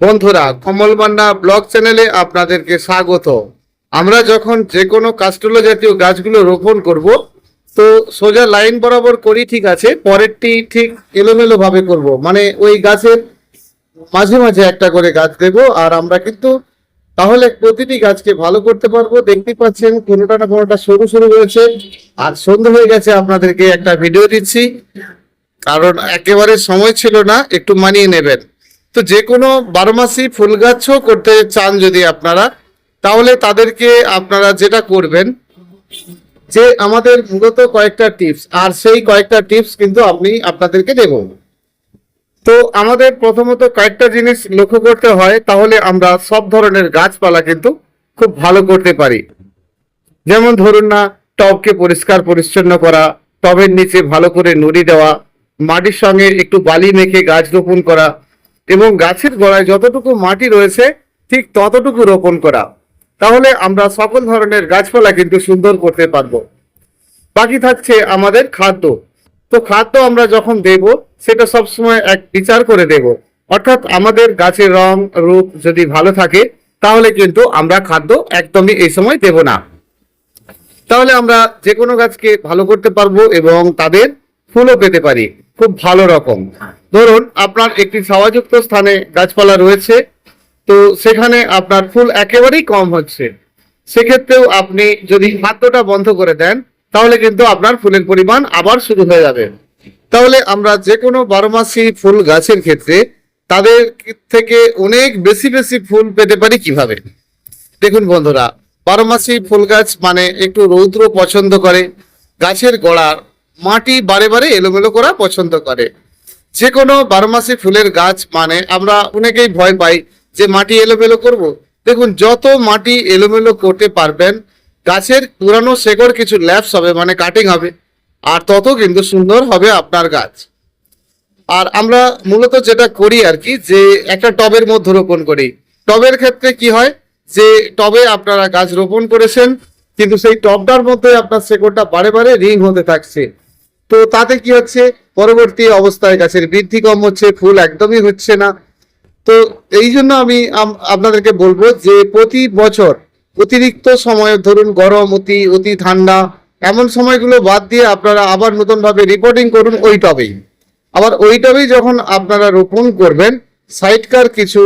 বন্ধুরা, কমল মান্না ব্লগ চ্যানেলে আপনাদেরকে স্বাগত। আমরা যখন যে কোনো কাস্টল জাতীয় গাছগুলো রোপণ করব, তো সোজা লাইন বরাবর করি ঠিক আছে, পরেরটি ঠিক এলোমেলো ভাবে করব। মানে ওই গাছের মাঝে মাঝে একটা করে গাছ দেব, আর আমরা কিন্তু তাহলে প্রতিটি গাছকে ভালো করতে পারব। দেখতে পাচ্ছেন কোনোটা না কোনোটা সরু সরু রয়েছে আর সন্ধ্যা হয়ে গেছে, আপনাদেরকে একটা ভিডিও দিচ্ছি। কারণ একেবারে সময় ছিল না, একটু মানিয়ে নেবেন। তো যে কোনো বারো মাসি ফুল গাছও করতে চান যদি আপনারা, তাহলে তাদেরকে আপনারা যেটা করবেন, যে আমাদের মূলত কয়েকটা টিপস, আর সেই কয়েকটা টিপস কিন্তু আপনি আপনাদেরকে দেব। তো আমাদের প্রথমত কয়েকটা জিনিস লক্ষ্য করতে হয়, তাহলে আমরা সব ধরনের গাছপালা কিন্তু খুব ভালো করতে পারি। যেমন ধরুন না, টবকে পরিষ্কার পরিচ্ছন্ন করা, টবের নিচে ভালো করে নুড়ি দেওয়া, মাটির সঙ্গে একটু বালি মেখে গাছ রোপণ করা এবং গাছের গোড়ায় যতটুকু মাটি রয়েছে, ঠিক ততটুকু রোপণ করা। তাহলে আমরা সকল ধরনের গাছপালা কিন্তু সুন্দর করতে পারব। বাকি থাকছে আমাদের খাদ্য। তো খাদ্য আমরা যখন দেব, সেটা সবসময় এক বিচার করে দেব। অর্থাৎ আমাদের গাছের রং, রূপ যদি ভালো থাকে, তাহলে কিন্তু আমরা খাদ্য একদমই এই সময় দেব না। তাহলে আমরা যে কোনো গাছকে ভালো করতে পারব এবং তাদের ফুলও পেতে পারি। খুব ভালো রকম। ধরুন, আপনার একটি ছাওয়াযুক্ত স্থানে গাছপালা রয়েছে, তো সেখানে আপনার ফুল একেবারেই কম হচ্ছে। সেক্ষেত্রেও আপনি যদি খাদ্যটা বন্ধ করে দেন, তাহলে কিন্তু আপনার ফুলের পরিমাণ আবার শুরু হয়ে যাবে। তাহলে আমরা যে কোনো বারো মাসি ফুল গাছের ক্ষেত্রে তাদের থেকে অনেক বেশি বেশি ফুল পেতে পারি কীভাবে? দেখুন বন্ধুরা, বারোমাসি ফুল গাছ মানে একটু রৌদ্র পছন্দ করে, গাছের গোড়ার মাটি বারে বারে এলোমেলো করা পছন্দ করে। যে কোনো বারোমাসি ফুলের গাছ মানে আমরা অনেকেই ভয় পাই যে মাটি এলোমেলো করব। দেখুন, যত মাটি এলোমেলো করতে পারবেন, গাছের পুরানো শেকড় কিছু ল্যাপস হবে মানে কাটিং হবে, আর তত কিন্তু সুন্দর হবে আপনার গাছ। আর আমরা মূলত যেটা করি আর কি, যে একটা টবের মধ্যে রোপণ করি। টবের ক্ষেত্রে কি হয়? যে টবে আপনারা গাছ রোপণ করেছেন, কিন্তু সেই টবটার মধ্যে আপনার শেকড়টা বারে বারে রিং হতে থাকছে। তো তাতে কি হচ্ছে? পরবর্তী অবস্থায় গাছের বৃদ্ধি কম হচ্ছে, ফুল একদমই হচ্ছে না। তো এই জন্য আমি আপনাদেরকে বলব যে প্রতি বছর অতিরিক্ত সময় ধরুন গরম, অতি অতি ঠান্ডা, এমন সময়গুলো বাদ দিয়ে আপনারা আবার নতুন ভাবে রিপোর্টিং করুন ওই টবেই। আবার ওই টবেই যখন আপনারা রোপণ করবেন সাইডকার কিছু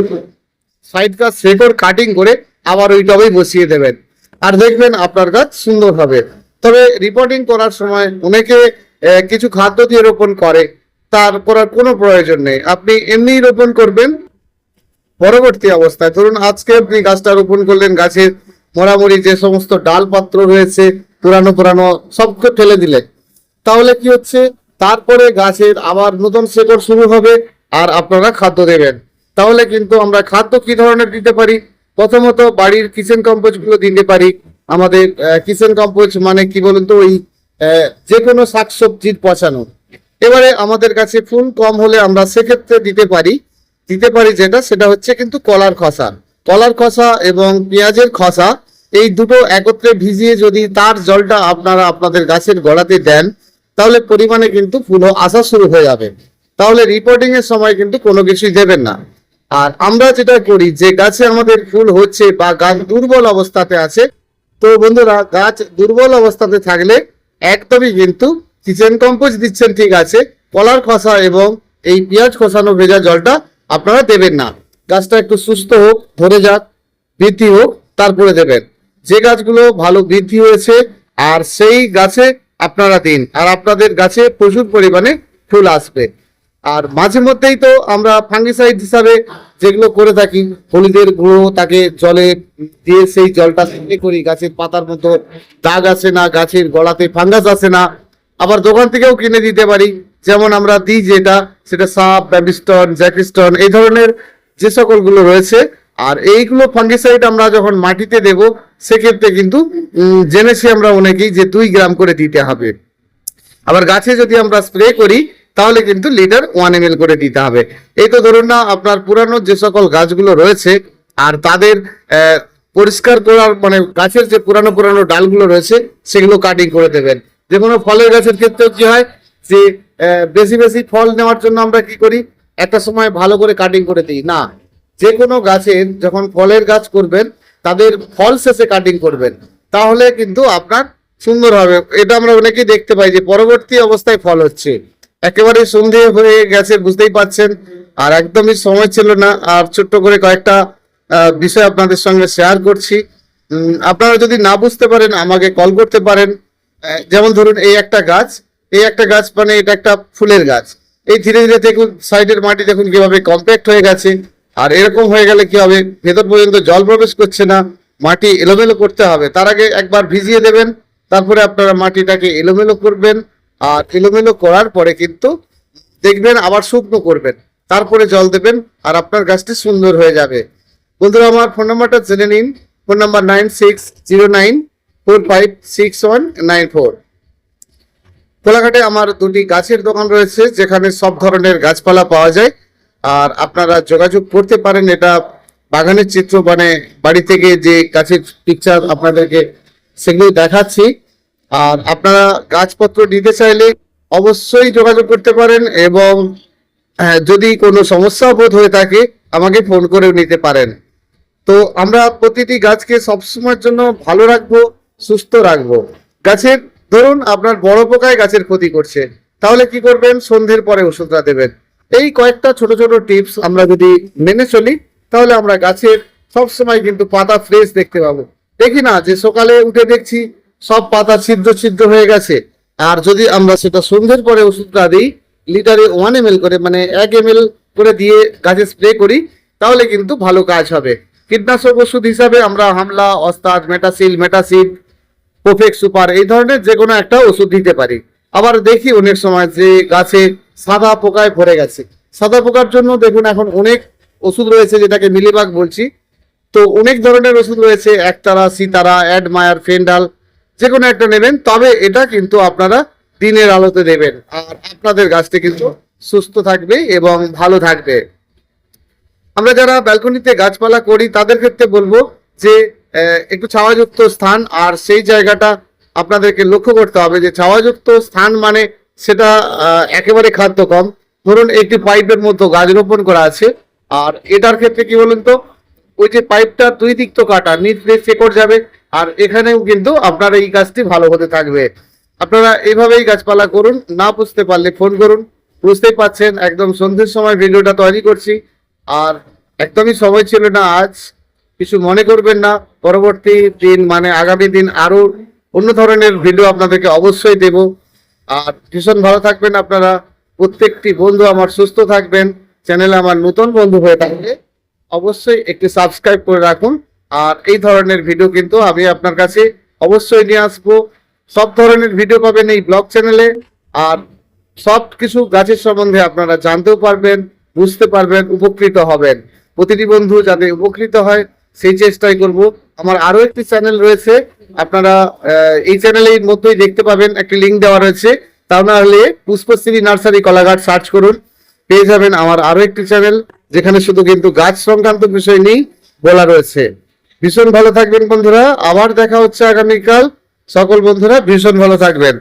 সাইডকার শেকড় কাটিং করে আবার ওই টবেই বসিয়ে দেবেন। আর দেখবেন আপনার গাছ সুন্দর হবে। তবে রিপোর্টিং করার সময় অনেকে কিছু খাদ্য দিয়ে রোপণ করে, তার করার কোনো প্রয়োজন নেই। আপনি এমনিই রোপণ করবেন? পরবর্তী অবস্থায় ধরুন আজকে আপনি গাছটা রোপণ করলেন, গাছের মোড়ামুড়ি যে সমস্ত ডাল পাত্র রয়েছে, পুরানো পুরানো, সবকে ফেলে দিলেন। তাহলে কি হচ্ছে? তারপরে গাছের আবার নতুন শেকড় শুরু হবে, আর আপনারা খাদ্য দেবেন। তাহলে কিন্তু আমরা খাদ্য কি ধরনের দিতে পারি? প্রথমত বাড়ির কিচেন কম্পোজগুলো দিতে পারি। আমাদের কিচেন কম্পোজ মানে কি বলুন তো? ওই যে কোনো শাকসবজির পচানো। এবারে আমাদের কাছে ফুল কম হলে আমরা সেক্ষেত্রে দিতে পারি। দিতে পারি যেটা, সেটা হচ্ছে কিন্তু কলার খসা। কলার খসা এবং পেঁয়াজের খসা, এই দুটো একত্রে ভিজিয়ে যদি তার জলটা আপনারা আপনাদের গাছের গোড়াতে দেন, তাহলে পরিমাণে কিন্তু ফুলও আসা শুরু হয়ে যাবে। তাহলে রিপোর্টিং এর সময় কিন্তু কোনো কিছুই দেবেন না। আর আমরা যেটা করি, যে গাছে আমাদের ফুল হচ্ছে বা গাছ দুর্বল অবস্থাতে আছে, তো বন্ধুরা, গাছ দুর্বল অবস্থাতে থাকলে একদমই কিন্তু কিচেন কম্পোস্ট দিচ্ছেন, ঠিক আছে। কলার খসা এবং এই পেঁয়াজ খসানো ভেজা জলটা আপনারা দেবেন না। গাছটা একটু সুস্থ হোক, ধরে যাক, বৃদ্ধি হোক, তারপরে দেবেন। যে গাছগুলো ভালো বৃদ্ধি হয়েছে, আর সেই গাছে আপনারা দিন। আর আপনাদের গাছে প্রচুর পরিমাণে ফুল আসবে। আর মাঝে মধ্যেই তো আমরা ফাঙ্গিসাইড হিসাবে যেগুলো করে থাকি, হলুদের গুঁড়ো তাকে জলে দিয়ে সেই জলটা স্প্রে করি, গাছের পাতার মতো দাগ আসে না, গাছের গলাতে ফাঙ্গাস আসে না। আবার দোকান থেকেও কিনে দিতে পারি। যেমন আমরা দিই যেটা, সেটা সাপ ব্যাবিস্টন জ্যাকিস্টন, এই ধরনের যে সকলগুলো রয়েছে। আর এইগুলো ফাঙ্গিসাইড আমরা যখন মাটিতে দেব, সেক্ষেত্রে কিন্তু জেনেছি আমরা অনেকেই যে দুই গ্রাম করে দিতে হবে। আবার গাছে যদি আমরা স্প্রে করি তাহলে কিন্তু লিটার ওয়ান এম করে দিতে হবে। এই তো ধরুন না, আপনার পুরানো যে সকল গাছগুলো রয়েছে, আর তাদের পরিষ্কার করার মানে গাছের যে পুরানো পুরানো ডালগুলো রয়েছে, সেগুলো কাটিং করে দেবেন। যে কোনো ফলের গাছের ক্ষেত্রেও কি হয় যে বেশি বেশি ফল নেওয়ার জন্য আমরা কি করি? একটা সময় ভালো করে কাটিং করে দিই। না, যে কোনো গাছের যখন ফলের গাছ করবেন, তাদের ফল শেষে কাটিং করবেন। তাহলে কিন্তু আপনার সুন্দর হবে। এটা আমরা অনেকেই দেখতে পাই যে পরবর্তী অবস্থায় ফল হচ্ছে। একেবারে সন্ধে হয়ে গেছে, বুঝতেই পাচ্ছেন আর একদমই সময় ছিল না। আর ছোট্ট করে কয়েকটা বিষয় আপনাদের সঙ্গে শেয়ার করছি। আপনারা যদি না বুঝতে পারেন, আমাকে কল করতে পারেন। যেমন ধরুন এই একটা গাছ, এই একটা গাছ মানে এটা একটা ফুলের গাছ। এই ধীরে ধীরে দেখুন, সাইডের মাটি দেখুন কীভাবে কম্প্যাক্ট হয়ে গেছে। আর এরকম হয়ে গেলে কি হবে? ভেতর পর্যন্ত জল প্রবেশ করছে না। মাটি এলোমেলো করতে হবে। তার আগে একবার ভিজিয়ে দেবেন। তারপরে আপনারা মাটিটাকে এলোমেলো করবেন। আর এলোমেলো করার পরে কিন্তু দেখবেন আবার শুকনো করবেন। তারপরে জল দেবেন আর আপনার গাছটি সুন্দর হয়ে যাবে। বন্ধুরা, আমার ফোন নাম্বারটা জেনে নিন। Phone number nine six zero nine four five six one nine four. কোলাঘাটে আমার দুটি গাছের দোকান রয়েছে, যেখানে সব ধরনের গাছপালা পাওয়া যায়। আর আপনারা যোগাযোগ করতে পারেন, এটা বাগানের চিত্র মানে বাড়ি থেকে যে গাছের পিকচার আপনাদেরকে সেগুলি দেখাচ্ছি। আর আপনারা গাছপত্র নিতে চাইলে অবশ্যই যোগাযোগ করতে পারেন এবং হ্যাঁ, যদি কোনো সমস্যা বোধ হয়ে থাকে আমাকে ফোন করেও নিতে পারেন। তো আমরা প্রতিটি গাছকে সবসময়ের জন্য ভালো রাখব সুস্থ রাখব। গাছের ধরুন আপনার বড় পোকায় গাছের ক্ষতি করছে তাহলে কি করবেন? সন্ধ্যের পরে ওষুধটা দেবেন। এই কয়েকটা ছোট ছোট টিপস আমরা যদি মেনে চলি তাহলে আমরা গাছের সবসময় কিন্তু পাতা ফ্রেশ দেখতে পাবো। দেখি না যে সকালে উঠে দেখছি সব পাতা ছিদ্র ছিদ্র হয়ে গেছে। আর যদি আমরা সেটা সন্ধ্যের পরে ওষুধটা দিই লিটারে ওয়ান এম করে মানে এক এম করে দিয়ে গাছে স্প্রে করি, তাহলে কিন্তু ভালো কাজ হবে। কীটনাশক ওষুধ হিসাবে আমরা হামলা, অস্তাদ মেটাসিল মেটাসিড প্রোফেক্ট সুপার এই ধরনের যে কোনো একটা ওষুধ দিতে পারি। আবার দেখি অনেক সময় যে গাছে সাদা পোকায় ভরে গেছে। সাদা পোকার জন্য দেখুন এখন অনেক ওষুধ রয়েছে যেটাকে মিলিবাগ বলছি। তো অনেক ধরনের ওষুধ রয়েছে, একতারা, সিতারা, অ্যাডমায়ার, ফেন্ডাল যে কোনো একটা নেবেন, তবে এটা কিন্তু আপনারা দিনের আলোতে দেবেন। আর আপনাদের গাছটি কিন্তু সুস্থ থাকবে এবং ভালো থাকবে। আমরা যারা ব্যালকনিতে গাছপালা করি, তাদের ক্ষেত্রে বলব যে একটু ছাওয়াযুক্ত স্থান, আর সেই জায়গাটা আপনাদেরকে লক্ষ্য করতে হবে যে, ছাওয়াযুক্ত স্থান মানে সেটা একেবারে খাদ্য কম। ধরুন, একটি পাইপের মধ্যে গাছ রোপণ করা আছে, আর এটার ক্ষেত্রে কি বলুন তো, ওই যে পাইপটা দুই দিক তো কাটা, নিচ দিয়ে চেকর যাবে আর এখানেও কিন্তু আপনার এই কাজটি ভালো হতে থাকবে। আপনারা এইভাবেই গাছপালা করুন, না বুঝতে পারলে ফোন করুন। বুঝতেই পাচ্ছেন, একদম সন্ধ্যের সময় ভিডিওটা তৈরি করছি। আর একদমই সময় ছিল না আজ। কিছু মনে করবেন না। পরবর্তী দিন মানে আগামী দিন আরও অন্য ধরনের ভিডিও আপনাদেরকে অবশ্যই দেব। আর ভীষণ ভালো থাকবেন আপনারা। প্রত্যেকটি বন্ধু আমার সুস্থ থাকবেন। চ্যানেলে আমার নতুন বন্ধু হয়ে থাকলে অবশ্যই একটি সাবস্ক্রাইব করে রাখুন। আর এই ধরনের ভিডিও কিন্তু আমি আপনার কাছে অবশ্যই নিয়ে আসব। সব ধরনের ভিডিও পাবেন এই ব্লগ চ্যানেলে আর সব কিছু গাছের সম্বন্ধে আপনারা জানতেও পারবেন, বুঝতে পারবেন, উপকৃত হবেন। প্রতিটি বন্ধু যাতে উপকৃত হয়, সেই চেষ্টাই করব। আমার আরও একটি চ্যানেল রয়েছে। আপনারা এই চ্যানেলের মধ্যেই দেখতে পাবেন, একটি লিঙ্ক দেওয়া রয়েছে। তা না হলে পুষ্পশ্রী নার্সারি কলাঘাট সার্চ করুন। পেয়ে যাবেন আমার আরও একটি চ্যানেল যেখানে শুধু কিন্তু গাছ সংক্রান্ত বিষয় নেই বলা রয়েছে। ভীষণ ভালো থাকবেন বন্ধুরা। আবার দেখা হচ্ছে আগামীকাল। সকল বন্ধুরা ভীষণ ভালো থাকবেন।